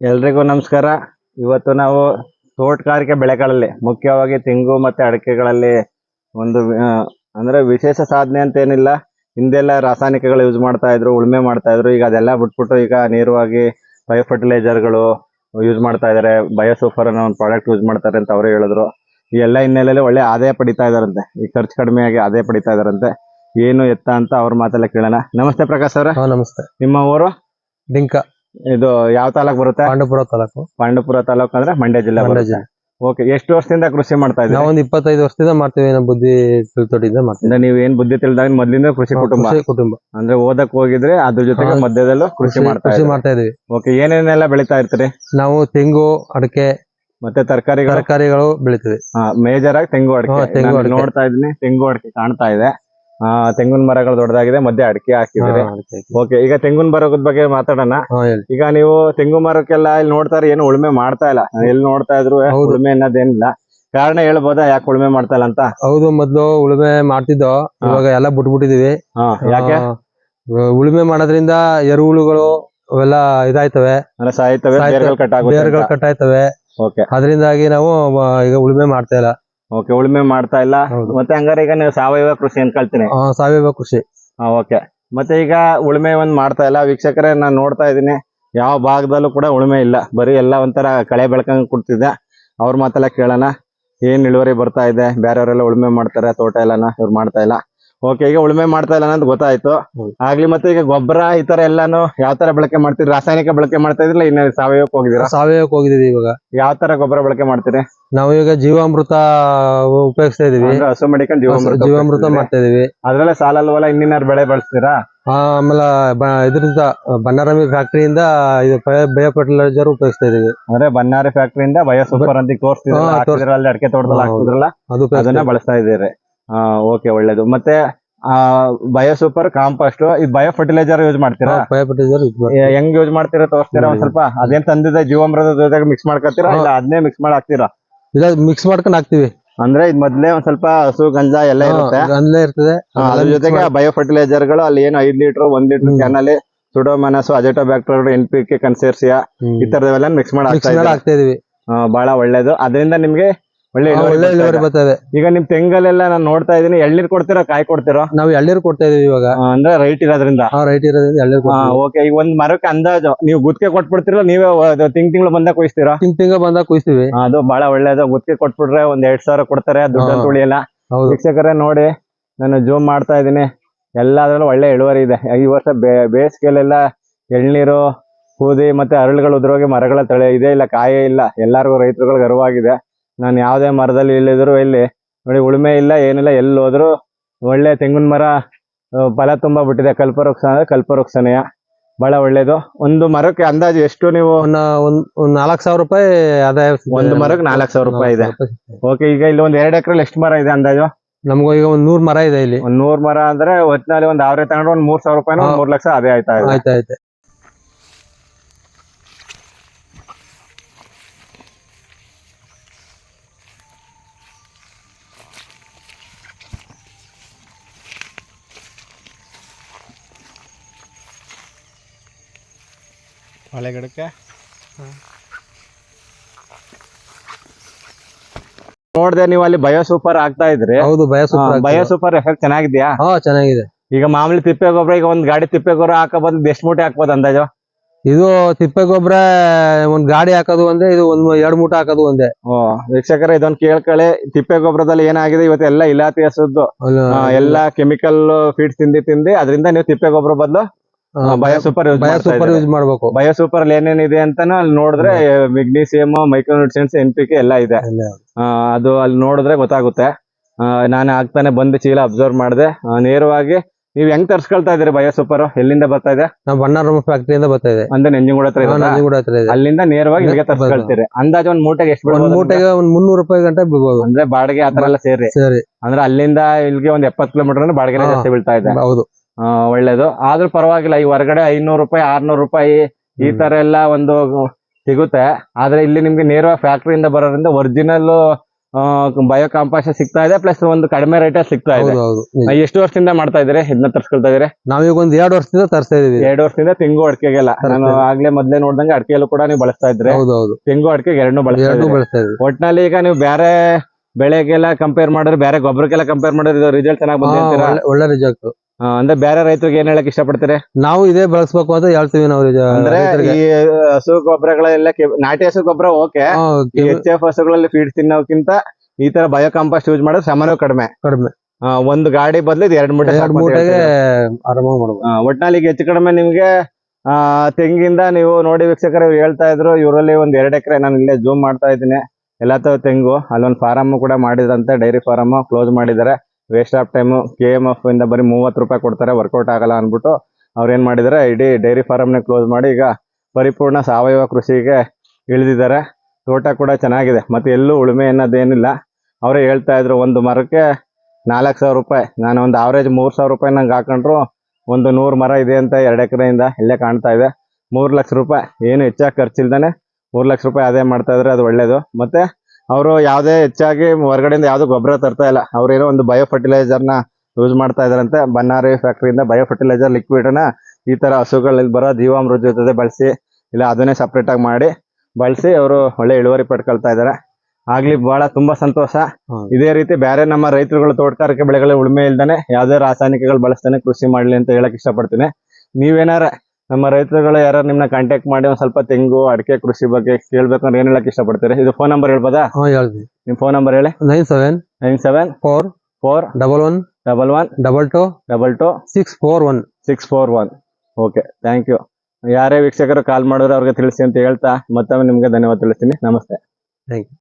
ಎಲ್ರಿಗೂ ನಮಸ್ಕಾರ. ಇವತ್ತು ನಾವು ತೋಟಗಾರಿಕೆ ಬೆಳೆಗಳಲ್ಲಿ ಮುಖ್ಯವಾಗಿ ತೆಂಗು ಮತ್ತೆ ಅಡಿಕೆಗಳಲ್ಲಿ ಒಂದು ಅಂದ್ರೆ ವಿಶೇಷ ಸಾಧನೆ ಅಂತ ಏನಿಲ್ಲ ಹಿಂದೆಲ್ಲ ರಾಸಾಯನಿಕಗಳು ಯೂಸ್ ಮಾಡ್ತಾ ಇದ್ರು ಉಳುಮೆ ಮಾಡ್ತಾ ಇದ್ರು. ಈಗ ಅದೆಲ್ಲ ಬಿಟ್ಬಿಟ್ಟು ಈಗ ನೇರವಾಗಿ ಬಯೋ ಫರ್ಟಿಲೈಸರ್ಗಳು ಯೂಸ್ ಮಾಡ್ತಾ ಇದಾರೆ. ಬಯೋಸೂಫರ್ ಅನ್ನೋ ಒಂದು ಪ್ರಾಡಕ್ಟ್ ಯೂಸ್ ಮಾಡ್ತಾರೆ ಅಂತ ಅವರೇ ಹೇಳಿದ್ರು. ಈ ಎಲ್ಲ ಹಿನ್ನೆಲೆಯಲ್ಲಿ ಒಳ್ಳೆ ಆದಾಯ ಪಡಿತಾ ಇದಾರಂತೆ. ಈ ಖರ್ಚು ಕಡಿಮೆಯಾಗಿ ಆದಾಯ ಪಡಿತಾ ಇದಾರಂತೆ. ಏನು ಎತ್ತ ಅಂತ ಅವ್ರ ಮಾತೆಲ್ಲ ಕೇಳೋಣ. ನಮಸ್ತೆ ಪ್ರಕಾಶ್ ಅವ್ರ. ನಮಸ್ತೆ. ನಿಮ್ಮ ಊರು? ಡಿಂಕ. ಇದು ಯಾವ ತಾಲೂಕ್ ಬರುತ್ತೆ? ಪಾಂಡಪುರ ತಾಲೂಕು. ಪಾಂಡಪುರ ತಾಲೂಕು ಅಂದ್ರೆ ಮಂಡ್ಯ ಜಿಲ್ಲೆ ಮಂಡ್ಯ ಜಿಲ್ಲೆ. ಓಕೆ ಎಷ್ಟು ವರ್ಷದಿಂದ ಕೃಷಿ ಮಾಡ್ತಾ ಇದ್ದೀರಾ? ನಾವೊಂದ್ ಇಪ್ಪತ್ತೈದು ವರ್ಷದಿಂದ ಮಾಡ್ತೀವಿ ಏನೋ ಬುದ್ಧಿ ತಿಳ್ತೊಟ್ಟಿಂದ ಮಾಡ್ತೀವಿ. ಅಂದ್ರೆ ನೀವು ಏನ್ ಬುದ್ಧಿ ತಿಳಿದಾಗ ಮೊದ್ಲಿಂದ ಕೃಷಿ ಕುಟುಂಬ? ಕುಟುಂಬ. ಅಂದ್ರೆ ಓದಕ್ ಹೋಗಿದ್ರೆ ಅದ್ರ ಜೊತೆಗೆ ಮಧ್ಯದಲ್ಲೂ ಕೃಷಿ ಮಾಡ್ತಾ ಕೃಷಿ ಮಾಡ್ತಾ ಇದೀವಿ ಓಕೆ ಏನೇನೆಲ್ಲ ಬೆಳಿತಾ ಇರ್ತೀರಿ? ನಾವು ತೆಂಗು ಅಡಿಕೆ ಮತ್ತೆ ತರಕಾರಿಗಳು? ತರಕಾರಿಗಳು ಬೆಳಿತೀವಿ. ಮೇಜರ್ ಆಗಿ ತೆಂಗು ಅಡಿಕೆ. ನೋಡ್ತಾ ಇದೀನಿ ತೆಂಗು ಅಡಿಕೆ ಕಾಣ್ತಾ ಇದೆ. ಆ ತೆಂಗಿನ ಮರಗಳು ದೊಡ್ಡದಾಗಿದೆ ಮಧ್ಯೆ ಅಡಿಕೆ ಹಾಕಿದ್ರೆ ಓಕೆ ಈಗ ತೆಂಗಿನ ಮರದ ಬಗ್ಗೆ ಮಾತಾಡೋಣ. ಈಗ ನೀವು ತೆಂಗು ಮರಕ್ಕೆಲ್ಲ ಇಲ್ಲಿ ನೋಡ್ತಾರೆ ಏನು ಉಳುಮೆ ಮಾಡ್ತಾ ಇಲ್ಲ. ಎಲ್ಲಿ ನೋಡ್ತಾ ಇದ್ರು. ಉಳುಮೆ ಅನ್ನೋದೇನಿಲ್ಲ. ಕಾರಣ ಹೇಳ್ಬೋದಾ ಯಾಕೆ ಉಳುಮೆ ಮಾಡ್ತಾ ಇಲ್ಲ ಅಂತ? ಹೌದು ಮೊದ್ಲು ಉಳುಮೆ ಮಾಡ್ತಿದ್ದೋ ಇವಾಗ ಎಲ್ಲ ಬಿಟ್ಬಿಟ್ಟಿದೀವಿ. ಯಾಕೆ? ಉಳುಮೆ ಮಾಡೋದ್ರಿಂದ ಎರುಹುಳುಗಳು ಅವೆಲ್ಲ ಇದಾಯ್ತವೆ. ಸಾಯ್ತವೆ. ಬೇರ್ಗಳು ಕಟ್ ಆಯ್ತವೆ. ಅದರಿಂದಾಗಿ ನಾವು ಈಗ ಉಳುಮೆ ಮಾಡ್ತಾ ಇಲ್ಲ. ಓಕೆ ಉಳುಮೆ ಮಾಡ್ತಾ ಇಲ್ಲ. ಹೌದು. ಮತ್ತೆ ಹಂಗಾರೆ ಈಗ ನೀವು ಸಾವಯವ ಕೃಷಿ ಅನ್ಕೊಳ್ತೀನಿ ಆ, ಸಾವಯವ ಕೃಷಿ. ಓಕೆ ಮತ್ತೆ ಈಗ ಉಳುಮೆ ಒಂದ್ ಮಾಡ್ತಾ ಇಲ್ಲ. ವೀಕ್ಷಕರೇ ನಾನು ನೋಡ್ತಾ ಇದ್ದೀನಿ. ಯಾವ ಭಾಗದಲ್ಲೂ ಕೂಡ ಉಳುಮೆ ಇಲ್ಲ. ಬರೀ ಎಲ್ಲ ಒಂಥರ ಕಳೆ ಬೆಳಕಂಗ್ ಕೊಡ್ತಿದ್ದೆ. ಅವ್ರ ಮಾತೆಲ್ಲ ಕೇಳೋಣ. ಏನ್ ಇಳುವರಿ ಬರ್ತಾ ಇದೆ? ಬೇರೆಯವರೆಲ್ಲ ಉಳುಮೆ ಮಾಡ್ತಾರೆ ತೋಟ ಎಲ್ಲಾನ ಇವ್ರು ಮಾಡ್ತಾ ಇಲ್ಲ. ಓಕೆ ಈಗ ಉಳುಮೆ ಮಾಡ್ತಾ ಇಲ್ಲ ಅನ್ನೋದು ಗೊತ್ತಾಯ್ತು. ಆಗ್ಲಿ ಮತ್ತೆ ಈಗ ಗೊಬ್ಬರ ಈ ತರ ಎಲ್ಲಾನು ಯಾವ ತರ ಬಳಕೆ ಮಾಡ್ತೀರಿ? ರಾಸಾಯನಿಕ ಬಳಕೆ ಮಾಡ್ತಾ ಇದ್ರಲ್ಲ ಇನ್ನ ಸಾವಯವಕ್ಕೆ ಹೋಗಿದ್ದೀರಾ? ಸಾವಯವಕ್ಕೆ ಹೋಗಿದೀವಿ ಇವಾಗ. ಯಾವ ತರ ಗೊಬ್ಬರ ಬಳಕೆ ಮಾಡ್ತೀರಿ? ನಾವು ಈಗ ಜೀವಾಮೃತ ಉಪಯೋಗಿಸ್ತಾ ಇದೀವಿ ಹಸು ಮಡಿಕೊಂಡು ಜೀವಾಮೃತ ಜೀವಾಮೃತ. ಮಾಡ್ತಾ ಇದೀವಿ ಅದ್ರಲ್ಲೇ ಸಾಲಲ್ವಲ್ಲ ಇನ್ನಿನ್ನಾರು ಬೆಳೆ ಬಳಸ್ತೀರಾ? ಆ, ಆಮೇಲೆ ಇದ್ರಿಂದ ಬನ್ನಾರಮಿ ಫ್ಯಾಕ್ಟರಿಯಿಂದ ಇದು ಬಯೋ ಫರ್ಟಿಲೈಸರ್ ಉಪಯೋಗಿಸ್ತಾ ಇದೀವಿ ಅಂದ್ರೆ ಬನ್ನಾರಿ ಫ್ಯಾಕ್ಟರಿಯಿಂದ ಬಯೋ ಸೂಪರ್ ಅಂತ ತೋರಿಸ್ತಿದ್ರಲ್ಲ ಅಡಿಕೆ ತೋಟದಲ್ಲಿ ಹಾಕ್ತಿದ್ರಲ್ಲ ಅದು ಅದನ್ನ ಬಳಸ್ತಾ ಇದ್ದೀರಿ. ಓಕೆ ಒಳ್ಳೇದು. ಮತ್ತೆ ಬಯೋ ಸೂಪರ್ ಕಾಂಪೋಸ್ಟ್ ಇದು ಬಯೋ ಫರ್ಟಿಲೈಸರ್ ಯೂಸ್ ಮಾಡ್ತೀರಾ ಬಯೋ ಫರ್ಟಿಲೈಸರ್ ಎ- ಹೆಂಗ್ ಯೂಸ್ ಮಾಡ್ತೀರಾ ತೋರಿಸ್ತೀರಾ ಒಂದ್ ಸ್ವಲ್ಪ? ಅದೇನ್ ತಂದಿದ್ದ ಜೀವಾಮೃತ ಜೊತೆಗೆ ಮಿಕ್ಸ್ ಮಾಡ್ಕೊತೀರಾ? ಹಾ. ಇಲ್ಲ ಅದನ್ನೇ ಮಿಕ್ಸ್ ಮಾಡಿ ಹಾಕ್ತೀರಾ ಇಲ್ಲ ಮಿಕ್ಸ್ ಮಾಡ್ಕೊಂಡು ಹಾಕ್ತಿವಿ. ಅಂದ್ರೆ ಇದ್ ಮೊದ್ಲೇ ಒಂದ್ ಸ್ವಲ್ಪ ಹಸು ಗಂಜ ಎಲ್ಲ ಇರುತ್ತೆ. ಅಲ್ಲೇ ಇರ್ತದೆ. ಹಾ, ಅದ್ರ ಜೊತೆಗೆ ಬಯೋ ಫರ್ಟಿಲೈಸರ್ಗಳು ಅಲ್ಲಿ ಏನು ಐದ್ ಲೀಟರ್ ಒಂದ್ ಲೀಟರ್. ಕ್ಯಾನ್ ಅಲ್ಲಿ pseudomonas azotobacter N P K consortia ಈ ತರದವೆಲ್ಲ ಮಿಕ್ಸ್ ಮಾಡಿ ಹಾಕ್ತಾ ಇದೀವಿ ಬಹಳ ಒಳ್ಳೇದು. ಅದರಿಂದ ನಿಮ್ಗೆ ಒಳ್ಳೆ ಒಳ್ಳೆ ಇಳುವರಿ. ಈಗ ನಿಮ್ ತೆಂಗಲ್ಲೆಲ್ಲ ನಾನು ನೋಡ್ತಾ ಇದೀನಿ ಎಳ್ನೀರ್ ಕೊಡ್ತೀರಾ ಕಾಯಿ ಕೊಡ್ತೀರಾ? ನಾವು ಎಳ್ನೀರ್ ಕೊಡ್ತಾ ಇದೀವಿ ಇವಾಗ. ಅಂದ್ರೆ ರೈಟ್ ಇರೋದ್ರಿಂದ. ರೈಟ್ ಇರೋದ್ರಿಂದ ಎಳ್ನೀರ್ ಓಕೆ ಈಗ ಒಂದ್ ಮರಕ್ಕೆ ಅಂದಾಜು ನೀವು ಗುತ್ತಿಗೆ ಕೊಟ್ಬಿಡ್ತೀರಾ ನೀವೇ ತಿಂಗ್ ತಿಂಗಳು ಬಂದಾಗ ಕುಯ್ಸ್ತೀರಾ? ತಿಂಗ್ ತಿಂಗಳು ಬಂದಾಗ ಕುಯ್ಸ್ತೀವಿ. ಅದು ಬಹಳ ಒಳ್ಳೇದು. ಗುತ್ತಿಗೆ ಕೊಟ್ಬಿಟ್ರೆ ಒಂದ್ ಎರಡ್ ಸಾವಿರ ಕೊಡ್ತಾರೆ ದುಡ್ಡು ತುಳಿಯಲ್ಲ. ವೀಕ್ಷಕರೇ ನೋಡಿ ನಾನು ಜೂಮ್ ಮಾಡ್ತಾ ಇದೀನಿ. ಎಲ್ಲಾದ್ರಲ್ಲೂ ಒಳ್ಳೆ ಇಳುವರಿ ಇದೆ. ಈ ವರ್ಷ ಬೇ- ಬೇಸಿಗೆಲೆಲ್ಲ ಎಳ್ನೀರು ಕೂದಿ ಮತ್ತೆ ಅರಳುಗಳು ಉದ್ರೋಗಿ ಮರಗಳ ತಳೆ ಇದೇ ಇಲ್ಲ ಕಾಯೇ ಇಲ್ಲ. ಎಲ್ಲಾರ್ಗು ರೈತರುಗಳು ಗರ್ವಾಗಿದೆ ನಾನು ಯಾವ್ದೇ ಮರದಲ್ಲಿ ಇಳಿದ್ರು ಇಲ್ಲಿ ನೋಡಿ ಉಳುಮೆ ಇಲ್ಲ ಏನಿಲ್ಲ ಎಲ್ಲಿ ಹೋದ್ರು ಒಳ್ಳೆ ತೆಂಗಿನ ಮರ ಫಲ ತುಂಬಾ ಬಿಟ್ಟಿದೆ. ಕಲ್ಪವೃಕ್ಷ ಅಂದ್ರೆ ಕಲ್ಪವೃಕ್ಷನೆಯ ಬಹಳ ಒಳ್ಳೇದು. ಒಂದು ಮರಕ್ಕೆ ಅಂದಾಜು ಎಷ್ಟು ನೀವು? ಒಂದ್ ನಾಲ್ಕ್ ಸಾವಿರ ರೂಪಾಯಿ ಆದಾಯ ಒಂದು ಮರಕ್ಕೆ ನಾಲ್ಕು ಸಾವಿರ ರೂಪಾಯಿ ಇದೆ. ಓಕೆ ಈಗ ಇಲ್ಲಿ ಒಂದ್ ಎರಡು ಎಕರೆ ಎಷ್ಟು ಮರ ಇದೆ ಅಂದಾಜು? ನಮ್ಗೂ ಈಗ ಒಂದ್ ನೂರ್ ಮರ ಇದೆ ಇಲ್ಲಿ. ಒಂದ್ ನೂರ್ ಮರ ಅಂದ್ರೆ ಒಟ್ಟಿನಲ್ಲಿ ಒಂದ್ ಆವ್ರೆ ತಗೊಂಡ್ರೆ ಒಂದ್ ಮೂರ್ ಸಾವಿರ ರೂಪಾಯಿ. ಮೂರ್ ಲಕ್ಷ ಅದೇ ಆಯ್ತಾ ಇದೆ. ಆಯ್ತಾ ಗಿಡಕ್ಕೆ ನೋಡ್ದೆ ನೀವು ಅಲ್ಲಿ ಬಯೋ ಸೂಪರ್ ಆಗ್ತಾ ಇದ್ರಿ. ಹೌದು bio super bio super effect ಚೆನ್ನಾಗಿದ್ಯಾ? ಹಾ ಚೆನ್ನಾಗಿದೆ. ಈಗ ಮಾಮೂಲಿ ತಿಪ್ಪೆ ಗೊಬ್ಬರ ಈಗ ಒಂದ್ ಗಾಡಿ ತಿಪ್ಪೆ ಗೊಬ್ಬರ ಹಾಕಬಹುದು ಬದಲು ಎಷ್ಟು ಮೂಟೆ ಹಾಕ್ಬೋದು ಅಂದಾಜು? ಇದು ತಿಪ್ಪೆ ಗೊಬ್ಬರ ಒಂದ್ ಗಾಡಿ ಹಾಕೋದು ಒಂದೇ ಇದು ಒಂದ್ ಎರಡು ಮೂಟೆ ಹಾಕೋದು ಒಂದೇ. ವೀಕ್ಷಕರ ವೀಕ್ಷಕರೇ ಇದೊಂದ್ ಕೇಳ್ಕೊಳ್ಳಿ ತಿಪ್ಪೆ ಗೊಬ್ಬರದಲ್ಲಿ ಏನಾಗಿದೆ? ಇವತ್ತು ಎಲ್ಲ ಇಲಾತಿ ಹಸದ್ದು ಅಲ್ಲ, ಎಲ್ಲ ಕೆಮಿಕಲ್ ಫೀಡ್ಸ್ ತಿಂದಿ ತಿಂದಿ ಅದರಿಂದ ನೀವು ತಿಪ್ಪೆ ಗೊಬ್ಬರ ಬದಲು ಬಯೋ ಸೂಪರ್ ಯೂಸ್ ಮಾಡ್ಬೇಕು. ಬಯೋ ಸೂಪರ್ ಅಲ್ಲಿ ಏನೇನಿದೆ ಅಂತಾನು ಅಲ್ಲಿ ನೋಡಿದ್ರೆ magnesium micronutrients N P K ಎಲ್ಲ ಇದೆ. ಅದು ಅಲ್ಲಿ ನೋಡಿದ್ರೆ ಗೊತ್ತಾಗುತ್ತೆ. ನಾನು ಆಗ್ತಾನೆ ಬಂದು ಚೀಲ ಅಬ್ಸರ್ವ್ ಮಾಡಿದೆ. ನೇರವಾಗಿ ನೀವು ಹೆಂಗ್ ತರ್ಸ್ಕೊಳ್ತಾ ಇದೀರಿ ಬಯೋ ಸೂಪರ್? ಎಲ್ಲಿಂದ ಬರ್ತಾ ಇದೆ? ನಾವು ಬಣ್ಣಾರಮ್ಮ ಫ್ಯಾಕ್ಟ್ರಿಯಿಂದ ಬರ್ತಾ ಇದೆ. ಅಂದ್ರೆ? ನಂಜನಗೂಡ ಹತ್ರ ಇದೆ. ಅಲ್ಲಿಂದ ನೇರವಾಗಿ ಇಲ್ಲಿಗೆ. ತರ್ಸ್ಕೊಳ್ತೀರಿ. ಅಂದಾಜು ಒಂದ್ ಮೂಟೆಗೆ ಎಷ್ಟು ಒಂದ್ ಮೂಟೆಗೆ ಒಂದ್ ಮುನ್ನೂರು ರೂಪಾಯಿ ಗಂಟೆ ಬೀಳ್ಬೋದು ಅಂದ್ರೆ ಬಾಡಿಗೆ ಆತರ ಎಲ್ಲ ಸೇರಿ. ಸರಿ. ಅಂದ್ರೆ ಅಲ್ಲಿಂದ ಇಲ್ಲಿಗೆ ಒಂದ್ ಎಪ್ಪತ್ ಕಿಲೋಮೀಟರ್ ಬಾಡಿಗೆ ಜಾಸ್ತಿ ಬೀಳ್ತಾ ಇದೆ. ಹೌದು. ಒಳ್ಳೇದು. ಆದ್ರೂ ಪರವಾಗಿಲ್ಲ ಈ ಹೊರಗಡೆ ಐನೂರು ರೂಪಾಯಿ ಆರ್ನೂರು ರೂಪಾಯಿ ಈ ತರ ಎಲ್ಲ ಒಂದು ಸಿಗುತ್ತೆ. ಆದ್ರೆ ಇಲ್ಲಿ ನಿಮ್ಗೆ ನೇರವಾಗಿ ಫ್ಯಾಕ್ಟರಿಯಿಂದ ಬರೋದ್ರಿಂದ ಒರಿಜಿನಲ್ ಬಯೋ ಕಾಂಪಾಸ್ಟ್ ಸಿಗ್ತಾ ಇದೆ ಪ್ಲಸ್ ಒಂದು ಕಡಿಮೆ ರೇಟ್ ಸಿಗ್ತಾ ಇದೆ. ಎಷ್ಟು ವರ್ಷದಿಂದ ಮಾಡ್ತಾ ಇದ್ರೆ ಇದನ್ನ ತರ್ಸ್ಕೊಳ್ತಾ ಇದ್ರೆ ನಾವೀಗ ಒಂದ್ ಎರಡು ವರ್ಷದಿಂದ ತರ್ಸ್ತಾ ಇದೀವಿ ಎರಡು ವರ್ಷದಿಂದ ತೆಂಗು ಅಡಿಕೆಗೆಲ್ಲ. ನಾನು ಆಗ್ಲೇ ಮೊದ್ಲೇ ನೋಡ್ದಂಗೆ ಅಡಿಕೆಯಲ್ಲೂ ಕೂಡ ನೀವು ಬಳಸ್ತಾ ಇದ್ರೆ ತೆಂಗು ಅಡಿಕೆಗೆ ಎರಡನ್ನೂ ಬಳಸ್ತಾ ಇದ್ರಿ ಒಟ್ನಲ್ಲಿ ಈಗ ನೀವು ಬೇರೆ ಬೆಳೆಗೆಲ್ಲ ಕಂಪೇರ್ ಮಾಡಿದ್ರೆ ಬೇರೆ ಗೊಬ್ಬರಕ್ಕೆಲ್ಲ ಕಂಪೇರ್ ಮಾಡಿದ್ರೆ ರಿಸಲ್ಟ್ ಚೆನ್ನಾಗಿ ಬಂದಿರ್ತೀರಾ ಒಳ್ಳೆ- ಆ, ಅಂದ್ರೆ ಬೇರೆ ರೈತರಿಗೆ ಏನ್ ಹೇಳಕ್ ಇಷ್ಟಪಡ್ತೀರಿ? ನಾವು ಇದೇ ಬಳಸ್ಬೇಕು ಅಂತ ಹೇಳ್ತೀವಿ ನಾವು ಅಂದ್ರೆ ರೈತರಿಗೆ. ಈ ಹಸು ಗೊಬ್ಬರಗಳೆಲ್ಲ ಕೆ- ನಾಟಿ ಹಸು ಗೊಬ್ಬರ ಓಕೆ. ಹಾ, ಎಚ್ ಎಫ್ ಹಸುಗಳಲ್ಲಿ ಫೀಡ್ ತಿನ್ನೋಕ್ಕಿಂತ ಈ ತರ ಬಯೋ ಕಾಂಪಾಸ್ಟ್ ಯೂಸ್ ಮಾಡೋದು ಶ್ರಮನೂ ಕಡಿಮೆ. ಕಡಿಮೆ. ಆ, ಒಂದು ಗಾಡಿ ಬದಲು ಇದು ಎರಡು ಮೂಟೆ ಎರಡು ಸಾಕು ಅಂತ ಮೂಟೆಗೆ ಹೇಳ್ತೀರಾ. ಆರಾಮಾಗಿ ಮಾಡ್ಬೋದು. ಆ, ಒಟ್ನಲ್ಲಿ ಈಗ ಹೆಚ್ಚು ಕಡಿಮೆ ನಿಮ್ಗೆ ಆ ತೆಂಗಿಂದ ನೀವು ನೋಡಿ ವೀಕ್ಷಕರ ಇವ್ರು ಹೇಳ್ತಾ ಇದ್ರು ಇವರಲ್ಲಿ ಒಂದ್ ಎರಡ್ ಎಕರೆ ನಾನು ಇಲ್ಲೇ ಜೂಮ್ ಮಾಡ್ತಾ ಇದ್ದೀನಿ. ಎಲ್ಲಾ ತರ ತೆಂಗು ಅಲ್ಲೊಂದು ಫಾರಮ್ ಕೂಡ ಮಾಡಿದ್ರಂತೆ ಡೈರಿ ಫಾರಮ್ ಕ್ಲೋಸ್ ಮಾಡಿದ್ದಾರೆ. Waste of time K M F ಇಂದ ಬರೀ ಮೂವತ್ತು ರೂಪಾಯಿ ಕೊಡ್ತಾರೆ ವರ್ಕೌಟ್ ಆಗಲ್ಲ ಅಂದ್ಬಿಟ್ಟು ಅವ್ರು ಏನು ಮಾಡಿದ್ದಾರೆ ಇಡೀ ಡೈರಿ ಫಾರಮ್ನೇ ಕ್ಲೋಸ್ ಮಾಡಿ ಈಗ ಪರಿಪೂರ್ಣ ಸಾವಯವ ಕೃಷಿಗೆ ಇಳಿದಿದ್ದಾರೆ. ತೋಟ ಕೂಡ ಚೆನ್ನಾಗಿದೆ, ಮತ್ತು ಎಲ್ಲೂ ಉಳುಮೆ ಅನ್ನೋದೇನಿಲ್ಲ. ಅವರೇ ಹೇಳ್ತಾ ಇದ್ರು, ಒಂದು ಮರಕ್ಕೆ ನಾಲ್ಕು ಸಾವಿರ ರೂಪಾಯಿ. ನಾನು ಒಂದು ಆವರೇಜ್ ಮೂರು ಸಾವಿರ ರೂಪಾಯಿ ನಂಗೆ ಹಾಕೊಂಡ್ರು ಒಂದು ನೂರು ಮರ ಇದೆ ಅಂತ ಎರಡು ಎಕರೆಯಿಂದ ಇಲ್ಲೇ ಕಾಣ್ತಾ ಇದೆ. ಮೂರು ಲಕ್ಷ ರೂಪಾಯಿ, ಏನು ಹೆಚ್ಚಾಗಿ ಖರ್ಚಿಲ್ದಾನೆ ಮೂರು ಲಕ್ಷ ರೂಪಾಯಿ ಅದೇ ಮಾಡ್ತಾ ಇದ್ರೆ ಅದು ಒಳ್ಳೇದು. ಮತ್ತೆ ಅವರು ಯಾವುದೇ ಹೆಚ್ಚಾಗಿ ಹೊರಗಡೆಯಿಂದ ಯಾವ್ದು ಗೊಬ್ಬರ ತರ್ತಾ ಇಲ್ಲ. ಅವ್ರೇನೋ ಒಂದು ಬಯೋ ಫರ್ಟಿಲೈಸರ್ನ ಯೂಸ್ ಮಾಡ್ತಾ ಇದಾರಂತೆ. ಬನ್ನಾರಿ ಫ್ಯಾಕ್ಟ್ರಿಯಿಂದ ಬಯೋ ಫರ್ಟಿಲೈಸರ್ ಲಿಕ್ವಿಡ್ನ ಈ ತರ ಹಸುಗಳಲ್ಲಿ ಬರೋ ಜೀವಾಮೃತ ಜೊತೆ ಬಳಸಿ ಇಲ್ಲ ಅದನ್ನೇ ಸಪ್ರೇಟ್ ಆಗಿ ಮಾಡಿ ಬಳಸಿ ಅವರು ಒಳ್ಳೆ ಇಳುವರಿ ಪಡ್ಕೊಳ್ತಾ ಇದ್ದಾರೆ ಆಗ್ಲಿ ಬಹಳ ತುಂಬಾ ಸಂತೋಷ. ಇದೇ ರೀತಿ ಬೇರೆ ನಮ್ಮ ರೈತರುಗಳು ತೋಟಗಾರಿಕೆ ಬೆಳೆಗಳ ಉಳುಮೆ ಇಲ್ದಾನೆ ಯಾವುದೇ ರಾಸಾಯನಿಕಗಳು ಬಳಸ್ತಾನೆ ಕೃಷಿ ಮಾಡ್ಲಿ ಅಂತ ಹೇಳಕ್ ಇಷ್ಟಪಡ್ತೀನಿ. ನೀವೇನಾರ ನಮ್ಮ ರೈತರುಗಳು ಯಾರು ನಿಮ್ನ ಕಾಂಟ್ಯಾಕ್ಟ್ ಮಾಡಿ ಒಂದ್ ಸ್ವಲ್ಪ ತೆಂಗು ಅಡಿಕೆ ಕೃಷಿ ಬಗ್ಗೆ ಕೇಳ್ಬೇಕಂದ್ರೆ ಏನ್ ಹೇಳಕ್ ಇಷ್ಟಪಡ್ತೀರಿ? ಇದು ಫೋನ್ ನಂಬರ್ ಹೇಳ್ಬೋದಾ? ಹಾ ಹೇಳ್ತೀವಿ ನಿಮ್ ಫೋನ್ ನಂಬರ್ ಹೇಳಿ. Nine seven nine seven four four double one double one double two double two six four one six four one okay thank you ಯಾರೇ ವೀಕ್ಷಕರು ಕಾಲ್ ಮಾಡಿದ್ರೆ ಅವ್ರಿಗೆ ತಿಳಿಸಿ ಅಂತ ಹೇಳ್ತಾ ಮತ್ತೊಮ್ಮೆ ನಿಮ್ಗೆ ಧನ್ಯವಾದ ತಿಳಿಸ್ತೀನಿ. ನಮಸ್ತೆ. Thank you.